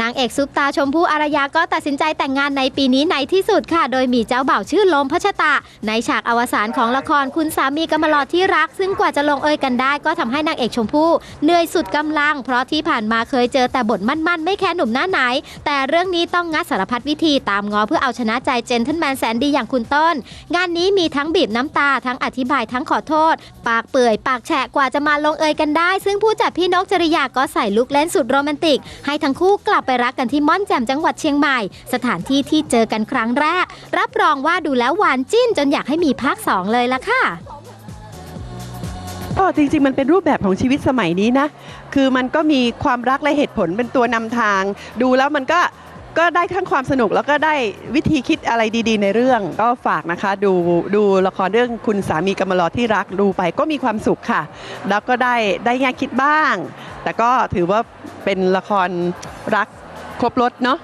นางเอกซุปตาชมพู่อารยาก็ตัดสินใจแต่งงานในปีนี้ในที่สุดค่ะ โดยมีเจ้าบ่าวชื่อลมพัชตะในฉากอวสานของละครคุณสามีกำมลอที่รัก ซึ่งกว่าจะลงเอยกันได้ ก็ทำให้นางเอกชมพู่เหนื่อยสุดกำลัง เพราะที่ผ่านมาเคยเจอแต่บทมั่นๆ ไม่แค่หนุ่มหน้าไหน แต่เรื่องนี้ต้องงัดสารพัดวิธีตามง้อเพื่อเอาชนะใจเจนทันแมนแสนดีอย่างคุณต้น งานนี้มีทั้งบีบน้ำตาทั้งอธิบายทั้งขอโทษ ปากเปื่อยปากแฉะกว่าจะมาลงเอยกันได้ ซึ่งผู้จัดพี่นกจริยาก็ใส่ลุคเล่นสุดโรแมนติก ให้ทั้งคู่กลับไปรักกันที่ม่อนแจ่มจังหวัดเชียงใหม่ สถานที่ที่เจอกันครั้งแรก รับรองว่าดูแล้วหวานจิ้นจนอยากให้มีภาค 2 เลยละค่ะ ก็จริงๆ มันเป็นรูปแบบของชีวิตสมัยนี้นะ คือมันก็มีความรักและเหตุผลเป็นตัวนำทาง ดูแล้วมันก็ก็ได้ทั้งความสนุกแล้วก็ได้วิธีคิดอะไรดีๆ ในเรื่อง ก็ฝากนะคะ ดูดูละครเรื่องคุณสามีกำมะลอที่รักดูไปก็มีความสุขค่ะ แล้วก็ได้ได้แง่คิดบ้าง แต่ก็ถือว่าเป็นละครรักครบรถเนาะ